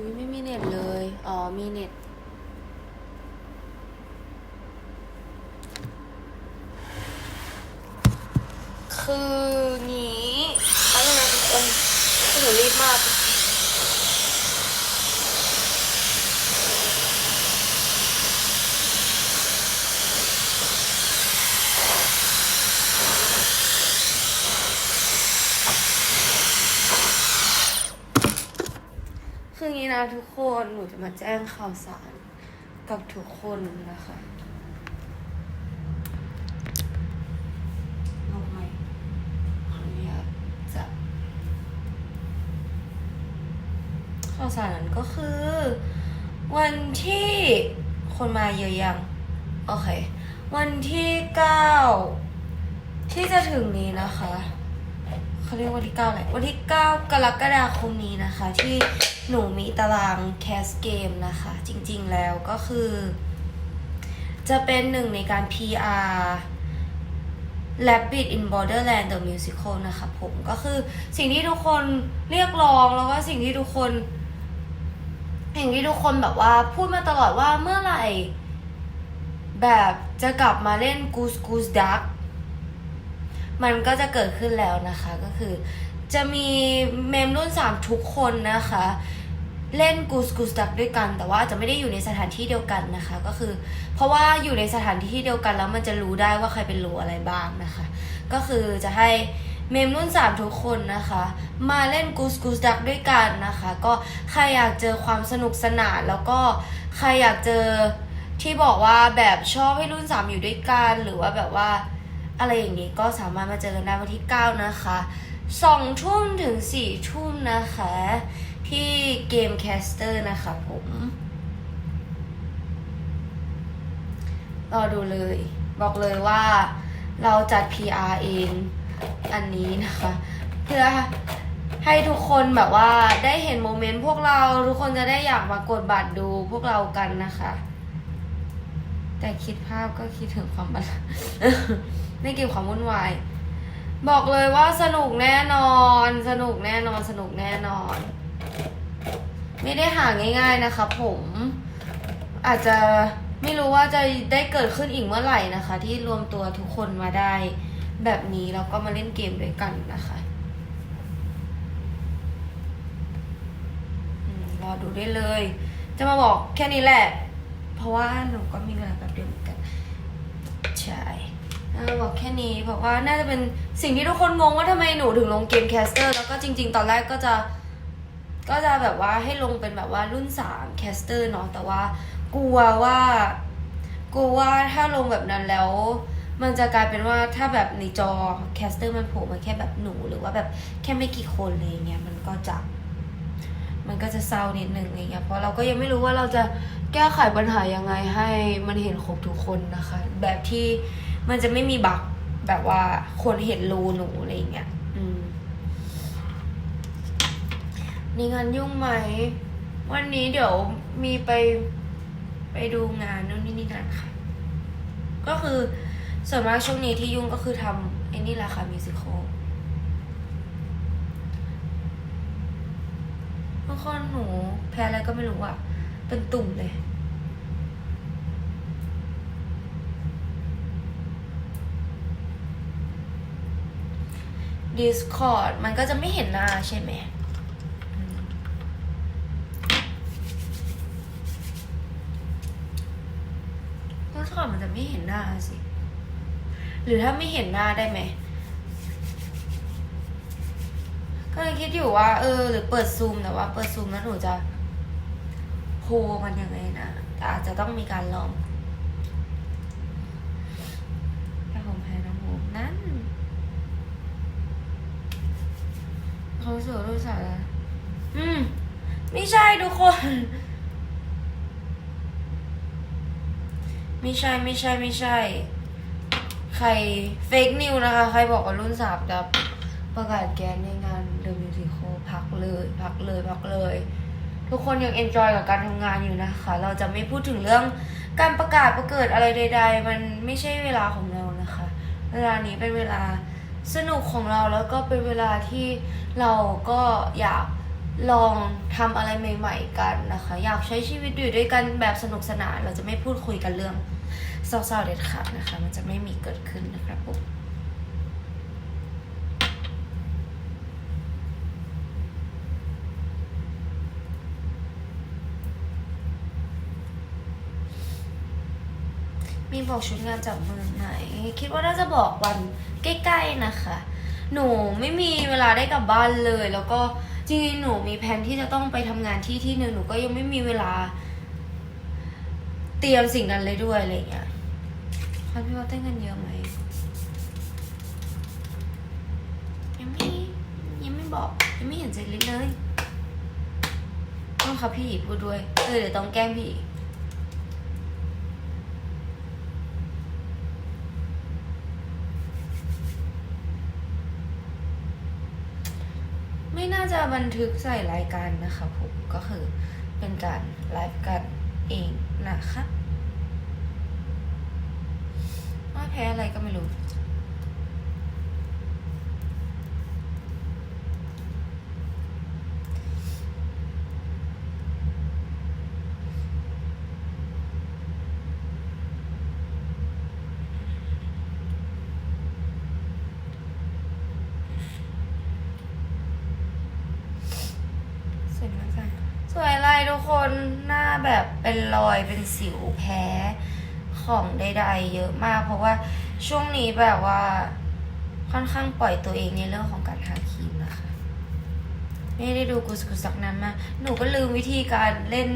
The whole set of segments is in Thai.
อุ้ยไม่มีเน็ตเลย อ๋อ มีเน็ต คืองี้ไปยังไงนะทุกคนคือหนูรีบมาก คืองี้ นะทุกคนหนูจะมาแจ้งข่าวสารกับทุกคนนะคะลงไหมขออนุญาตจะข่าวสารนั้นก็คือ วันที่คนมาเยอะยัง โอเค วันที่เก้าที่จะถึงนี้นะคะ เขาเรียกวันที่เก้าอะไรวันที่เก้ากรกฎาคมนี้นะคะ ที่หนูมีตารางแคสเกมนะคะ จริงๆแล้วก็คือ จะเป็นหนึ่งในการ PR Rabbit in Borderland the Musical นะคะผมก็คือสิ่งที่ทุกคนเรียกร้องแล้วก็สิ่งที่ทุกคนสิ่งที่ทุกคนแบบว่าพูดมาตลอดว่าเมื่อไหร่ แบบจะกลับมาเล่น Goose Goose Duck มันก็จะเกิดขึ้นแล้วนะคะก็คือ จะมีเมมรุ่น 3 ทุกคนนะคะ เล่นกูสกูสดักด้วยกัน แต่ว่าจะไม่ได้อยู่ในสถานที่เดียวกันนะคะ ก็คือ เพราะว่าอยู่ในสถานที่เดียวกันแล้วมันจะรู้ได้ว่าใครเป็นรูอะไรบ้างนะคะ ก็คือจะให้เมมรุ่น 3 ทุกคนนะคะ มาเล่นกูสกูสดักด้วยกันนะคะ ก็ใครอยากเจอความสนุกสนาน แล้วก็ใครอยากเจอที่บอกว่าแบบชอบให้รุ่น 3 อยู่ด้วยกันหรือว่าแบบว่า อะไรอย่างนี้ก็สามารถมาเจอกันได้วันที่ 9 นะคะ2ทุ่มถึง4ทุ่มนะคะ ที่เกมแคสเตอร์นะคะผมรอดูเลย บอกเลยว่าเราจัด PR เองอันนี้นะคะ เพื่อให้ทุกคนแบบว่าได้เห็นโมเมนต์พวกเราทุกคนจะได้อยากมากดบัตรดูพวกเรากันนะคะ แต่คิดภาพก็คิดถึงความบัน ไม่เกี่ยวความวุ่นวายบอกเลยว่าสนุกแน่นอน สนุกแน่นอนสนุกแน่นอน ไม่ได้หาง่าย ๆนะคะผม อาจจะไม่รู้ว่าจะได้เกิดขึ้นอีกเมื่อไหร่นะคะ ที่รวมตัวทุกคนมาได้แบบนี้แล้วก็มาเล่นเกมด้วยกันนะคะรอดูได้เลย จะมาบอกแค่นี้แหละ เพราะว่าหนูก็มีเวลาแบบเดียวกันใช่ อบอกแค่นี้เพราะว่าน่าจะเป็นสิ่งที่ทุกคนงงว่าทำไมหนูถึงลงเกมแคสเตอร์แล้วก็จริง ๆ ตอนแรกก็จะก็จะแบบว่าให้ลงเป็นแบบว่ารุ่นสามแคสเตอร์เนาะแต่ว่ากลัวว่ากลัวว่าถ้าลงแบบนั้นแล้ว มันจะกลายเป็นว่าถ้าแบบในจอแคสเตอร์มันโผล่มาแค่แบบหนูหรือว่าแบบแค่ไม่กี่คนอะไรเงี้ยมันก็จะ มันก็จะเศร้านิดนึงอะไรเงี้ยเพราะเราก็ยังไม่รู้ว่าเราจะแก้ไขปัญหายังไงให้มันเห็นครบทุกคนนะคะ แบบที่ มันจะไม่มีบั๊กแบบว่าคนเห็นรูหนูอะไรเงี้ยอืมนี่งานยุ่งไหม วันนี้เดี๋ยวมีไปไปดูงานนู่นนี่นี่นั่นค่ะ ก็คือส่วนมากช่วงนี้ที่ยุ่งก็คือทำไอ้นี่แหละค่ะมิวสิคอลบางคนหนูแพ้อะไรก็ไม่รู้อะเป็นตุ่มเลย Discord มันก็จะไม่เห็นหน้าใช่ไหมเพราะก่อนมันจะไม่เห็นหน้าสิ หรือถ้าไม่เห็นหน้าได้ไหมก็เลยคิดอยู่ว่า เออ หรือเปิดซูมแต่ว่า เปิดซูมแล้วหนูจะโฮมันยังไงนะแต่อาจจะต้องมีการลองแต่ผมแพ้น้องโฮมนั่น เขาสวยด้วยสายอะไรอืม ไม่ใช่ทุกคน ไม่ใช่ไม่ใช่ไม่ใช่ ใครเฟกนิวนะคะ ใครบอกว่ารุ่นสามจะประกาศแกนในงานเดอะมิวสิคพักเลยพักเลยพักเลย ทุกคนยังเอนจอยกับการทำงานอยู่นะคะ เราจะไม่พูดถึงเรื่องการประกาศประเกิดอะไรใด ๆ มันไม่ใช่เวลาของเรานะคะ เวลานี้เป็นเวลา สนุกของเราแล้วก็เป็นเวลาที่เราก็อยากลองทำอะไรใหม่ ๆ กันนะคะ อยากใช้ชีวิตอยู่ด้วยกันแบบสนุกสนาน เราจะไม่พูดคุยกันเรื่องเศร้าๆเด็ดขาดนะคะ มันจะไม่มีเกิดขึ้นนะครับผม มีบอกชุดงานจากเมืองไหน คิดว่าน่าจะบอกวันใกล้ๆนะคะ หนูไม่มีเวลาได้กลับบ้านเลย แล้วก็จริงๆหนูมีแผนที่จะต้องไปทำงานที่ที่หนึ่งหนูก็ยังไม่มีเวลา เตรียมสิ่งนั้นเลยด้วยอะไรอย่างเงี้ยค่ะพี่ว่าเต้นกันเยอะไหมยังไม่ยังไม่บอกยังไม่เห็นเจลิสเลยต้องค่ะพี่พูดด้วยเออเดี๋ยวต้องแกล้งพี่ ไม่น่า จะบันทึกใส่รายการนะคะผมก็คือเป็นการไลฟ์กันเองนะคะว่าแพ้อะไรก็ไม่รู้ สวยมากจังสวยอะไรทุกคนหน้าแบบเป็นรอยเป็นสิวแพ้ของใดๆเยอะมาก เพราะว่าช่วงนี้แบบว่าค่อนข้างปล่อยตัวเองในเรื่องของการทาครีมนะคะ ไม่ได้ดูกุสกุสักนั้นมากหนูก็ลืมวิธีการเล่น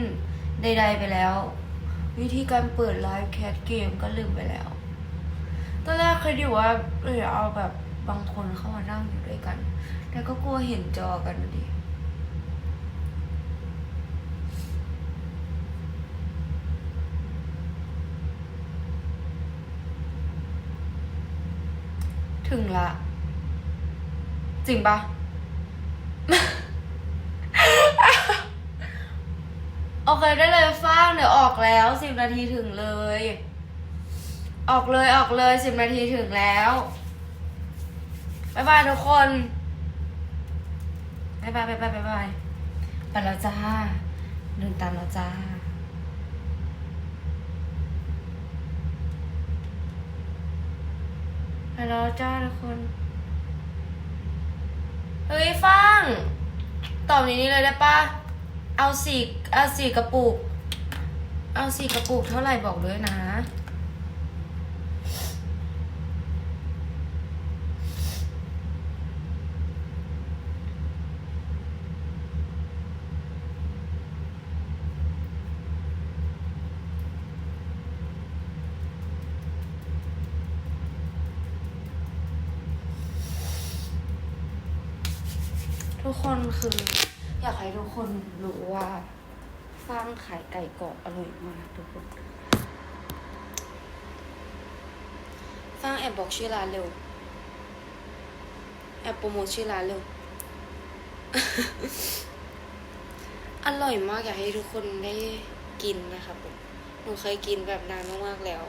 ใด ๆ ไปแล้ว วิธีการเปิดไลฟ์แคสเกมก็ลืมไปแล้วตอนแรกเคยอยู่ว่าเออเอาแบบบางคนเข้ามานั่งอยู่ด้วยกัน แต่ก็กลัวเห็นจอกันดิ ถึงละ จริงปะโอเคได้เลยฟ้าเดี๋ยวออกแล้วสิบนาทีถึงเลย ออกเลยออกเลยสิบนาทีถึงแล้วบ๊ายบายทุกคนบ๊ายบายบ๊ายบายบ๊ายบายไปแล้วจ้าเดินตามแล้วจ้า ไปแล้วจ้าทุกคน เฮ้ยฟัง ตอบนี้นี่เลยได้ปะเอาสี่เอาสี่กระปุก เอาสี่กระปุกเท่าไหร่บอกด้วยนะ กคนคืออยากให้ทุกคนรู้ว่าฟางขายไก่กรอบอร่อยมากทุกคนฟางแอบบอกชื่อร้านเร็ว แอบโปรโมทชื่อร้านเร็ว อร่อยมากอยากให้ทุกคนได้กินนะคะผมหนูเคยกินแบบนานมากๆแล้ว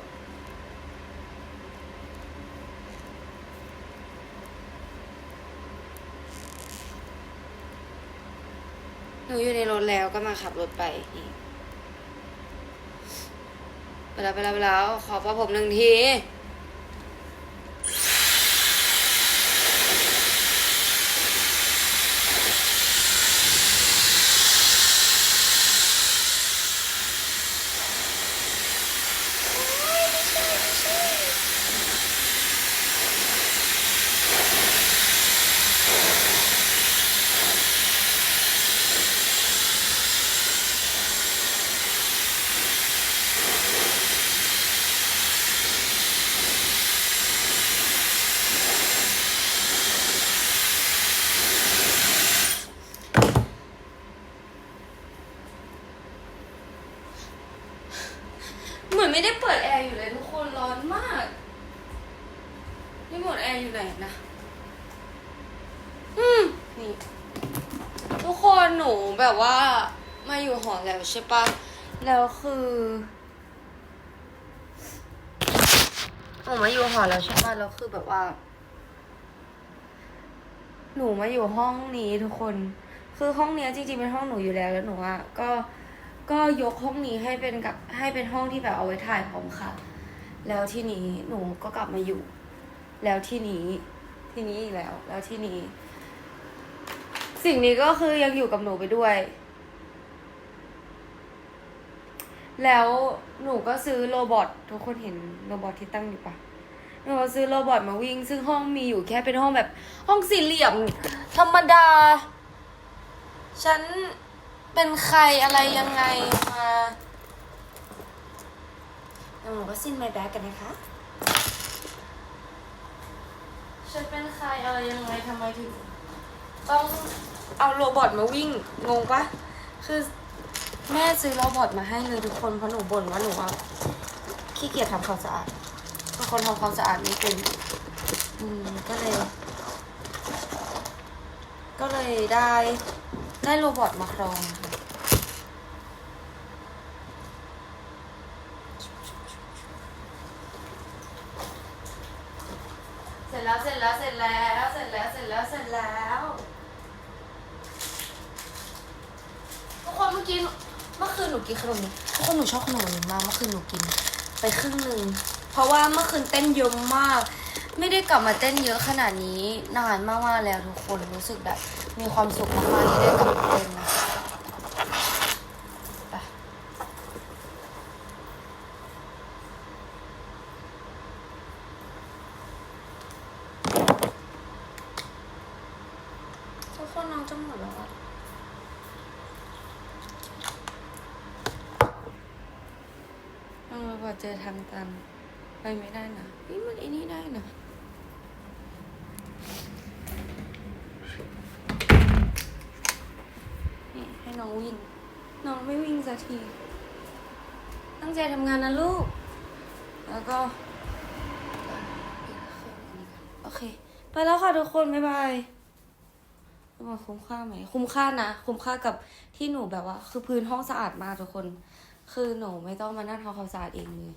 หนูอยู่ในรถแล้วก็มาขับรถไปอีกไปแล้วไปแล้วไปแล้วขอประผมหนึ่งที เหมือนไม่ได้เปิดแอร์อยู่เลยทุกคนร้อนมากนี่หมดแอร์อยู่ไหนนะ อืม นี่ ทุกค นหนูแบบว่ามาอยู่หอแล้วใช่ปะแล้วคือหนูมาอยู่หอแล้วใช่ปะแล้วคือแบบว่า หนูมาอยู่ห้องนี้ทุกคน คือห้องเนี้ยจริงๆเป็นห้องหนูอยู่แล้วแล้วหนูอะก็ก็ยกห้องนี้ให้เป็นกับให้เป็นห้องที่แบบเอาไว้ถ่ายพร้อมค่ะ แล้วที่นี้หนูก็กลับมาอยู่ แล้วที่นี้ ที่นี้อีกแล้ว แล้วที่นี้ สิ่งนี้ก็คือยังอยู่กับหนูไปด้วย แล้วหนูก็ซื้อโรบอททุกคนเห็นโรบอทที่ตั้งอยู่ปะหนูก็ซื้อโรบอทมาวิ่ง ซึ่งห้องมีอยู่แค่เป็นห้องแบบ ห้องสี่เหลี่ยม ธรรมดา ฉันเป็นใครอะไรยังไงมาแล้วหนูก็สิ้นไมแบ็กกันนะคะฉันเป็นใครอะไรยังไงทำไมถึงต้อง เอาโรบอทมาวิ่งงงปะคือแม่ซื้อโรบอทมาให้เลยทุกคนเพราะหนูบ่นว่าหนูว่าขี้เกียจทำความสะอาดเป็นคนทำความสะอาดไม่เป็นอืมก็เลย ก็เลยได้ได้โรบอทมาครองค่ะเสร็จแล้วเสร็จแล้วเสร็จแล้วเสร็จแล้วเสร็จแล้วเสร็จแล้วทุกคนเมื่ อกี้เมื่อคืนหนูกินขนมนี้ทุกคนหนูชอบขนมนี้มากเมื่อคืนหนูกิน ไปครึ่งหนึ่งเพราะว่าเมื่อคืนเต้นเยอะมาก ไม่ได้กลับมาเต้นเยอะขนาดนี้นานมากๆแล้วทุกคนรู้สึกแบบมีความสุขมากๆที่ได้กลับมาเต้นนะคะไปทุกคนน้องจะหมดแล้วอะน้องเรา พอเจอทางตันไปไม่ได้นะนี่มันไอ้นี่ได้นะนี่ให้น้องวิ่ง น้องไม่วิ่งสักที ตั้งใจทำงานนะลูก แล้วก็ โอเค ไปแล้วค่ะทุกคน บ๊ายบายมาคุ้มค่าไหม คุ้มค่านะ คุ้มค่ากับที่หนูแบบว่า คือพื้นห้องสะอาดมากทุกคน คือหนูไม่ต้องมานั่งทำความสะอาดเองเลย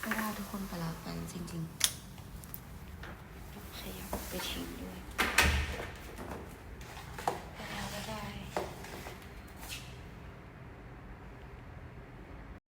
ไม่ได้ทุกคนไปแล้วกันจริงๆขยับไปทิ้งด้วย